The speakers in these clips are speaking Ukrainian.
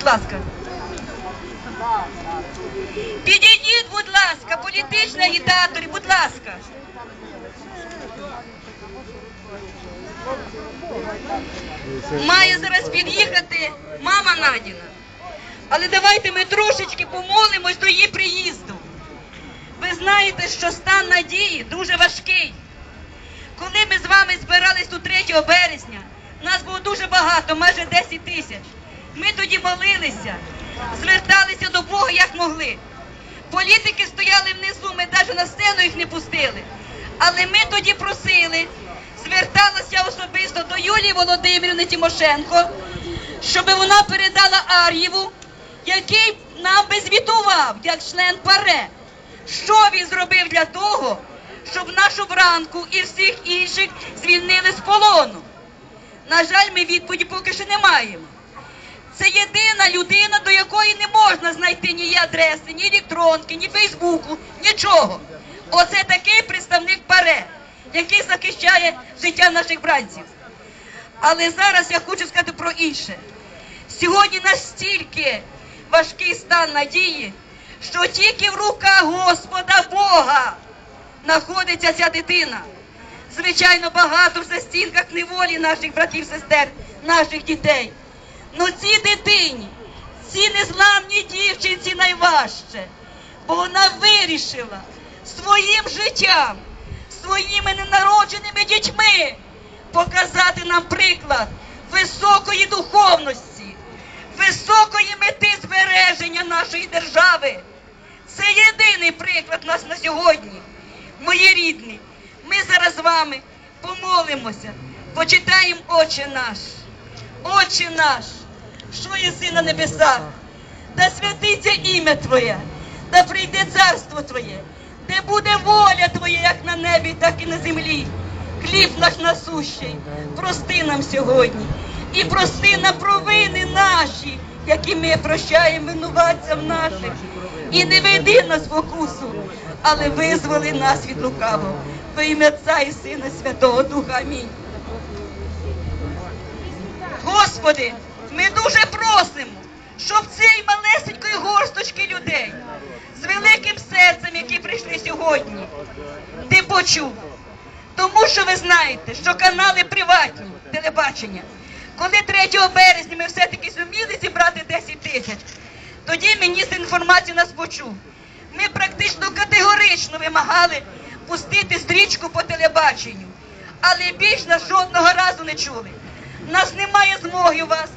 будь ласка. Підійдіть, будь ласка, політичні агітатори, будь ласка. Має зараз під'їхати мама Надіна. Але давайте ми трошечки помолимось до її приїзду. Ви знаєте, що стан надії дуже важкий. Коли ми з вами збирались тут 3 березня, нас було дуже багато, майже 10 тисяч. Ми тоді молилися, зверталися до Бога як могли. Політики стояли внизу, ми навіть на сцену їх не пустили. Але ми тоді просили, зверталася особисто до Юлії Володимирівни Тимошенко, щоб вона передала Ар'єву, який нам би звітував як член ПАРЕ. Що він зробив для того, щоб нашу Вранку і всіх інших звільнили з полону? На жаль, ми відповіді поки що не маємо. Це єдина людина, до якої не можна знайти ні адреси, ні електронки, ні Фейсбуку, нічого. Оце такий представник ПАРЕ, який захищає життя наших бранців. Але зараз я хочу сказати про інше. Сьогодні настільки важкий стан надії, що тільки в руках Господа Бога знаходиться ця дитина. Звичайно, багато в застінках неволі наших братів, сестер, наших дітей. Ну цій дитині, цій незламній дівчинці найважче, бо вона вирішила своїм життям, своїми ненародженими дітьми показати нам приклад високої духовності, високої мети збереження нашої держави. Це єдиний приклад нас на сьогодні. Мої рідні, ми зараз з вами помолимося, почитаємо Отче наш. Отче наш, що єси на небесах, да святиться ім'я Твоє, да прийде царство Твоє, де буде воля Твоя, як на небі, так і на землі. Хліб наш насущий, прости нам сьогодні і прости нам провини наші, які ми прощаємо винуватцям наших. І не веди нас в окусу, але визволи нас від лукавого. Во ім'я Отця і Сина Святого Духа. Амінь. Господи, ми дуже просимо, щоб цієї малесенької горсточки людей з великим серцем, які прийшли сьогодні, ти почув. Тому що ви знаєте, що канали приватні телебачення, коли 3 березня ми все-таки зуміли зібрати 10 тисяч, тоді міністр інформації нас почув. Ми практично категорично вимагали пустити стрічку по телебаченню, але більш нас жодного разу не чули. Нас немає змоги у вас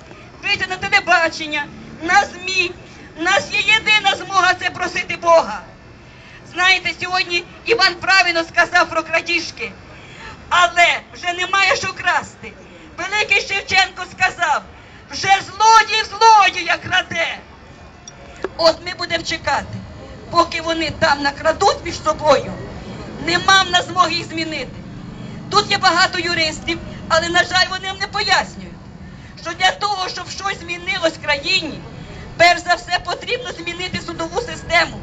вийти на телебачення, на ЗМІ. У нас є єдина змога це просити Бога. Знаєте, сьогодні Іван правильно сказав про крадіжки, але вже немає що красти. Великий Шевченко сказав, вже злодій злодія краде. От ми будемо чекати, поки вони там накрадуть між собою. Нема в нас змоги їх змінити. Тут є багато юристів, але, на жаль, вони не пояснюють, що для того, щоб щось змінилось в країні, перш за все потрібно змінити судову систему.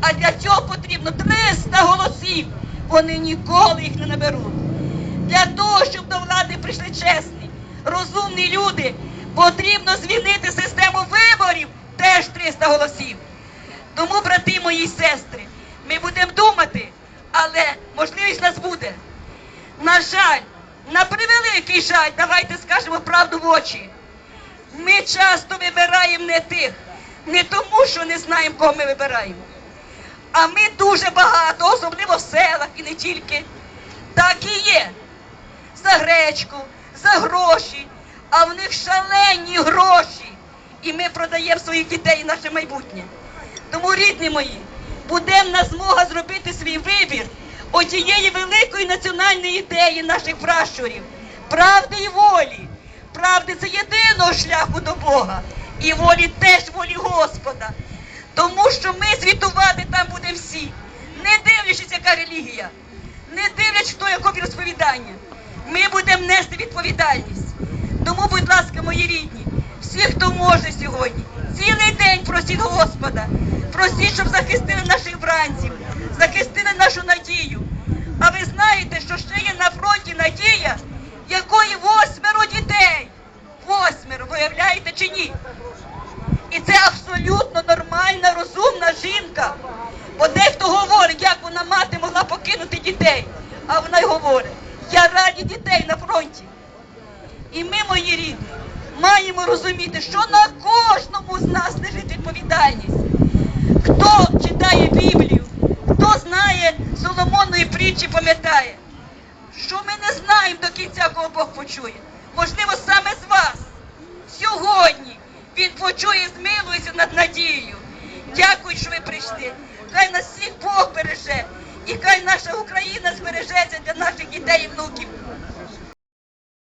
А для цього потрібно 300 голосів. Вони ніколи їх не наберуть. Для того, щоб до влади прийшли чесні, розумні люди, потрібно змінити систему виборів теж 300 голосів. Тому, брати мої сестри, ми будемо думати, але можливість в нас буде. На жаль, на превеликий жаль, давайте скажемо правду в очі. Ми часто вибираємо не тих, не тому, що не знаємо, кого ми вибираємо. А ми дуже багато, особливо в селах і не тільки, так і є. За гречку, за гроші, а в них шалені гроші. І ми продаємо своїх дітей і наше майбутнє. Тому, рідні мої, буде в нас змога зробити свій вибір отієї великої національної ідеї наших пращурів, правди і волі. Правди це єдиного шляху до Бога. І волі теж волі Господа. Тому що ми звітувати там будемо всі, не дивлячись, яка релігія, не дивлячись, хто яке розповідання. Ми будемо нести відповідальність. Тому, будь ласка, мої рідні, всі, хто може сьогодні, цілий день просіть Господа, просіть, щоб захистили наших бранців, захистили нашу надію. А ви знаєте, що ще є на фронті надія, якої восьмеро дітей. Восьмеро, виявляєте чи ні? вона жінка. Бо дехто говорить, як вона мати могла покинути дітей. А вона й говорить, я раді дітей на фронті. І ми, мої рідні, маємо розуміти, що на кожному з нас лежить відповідальність. Хто читає Біблію, хто знає Соломоної притчі, пам'ятає, що ми не знаємо до кінця, кого Бог почує. Можливо, саме з вас. Сьогодні Він почує, змилується над надією. Дякую, що ви прийшли. Хай нас всіх Бог береже, і хай наша Україна збережеться для наших дітей і внуків.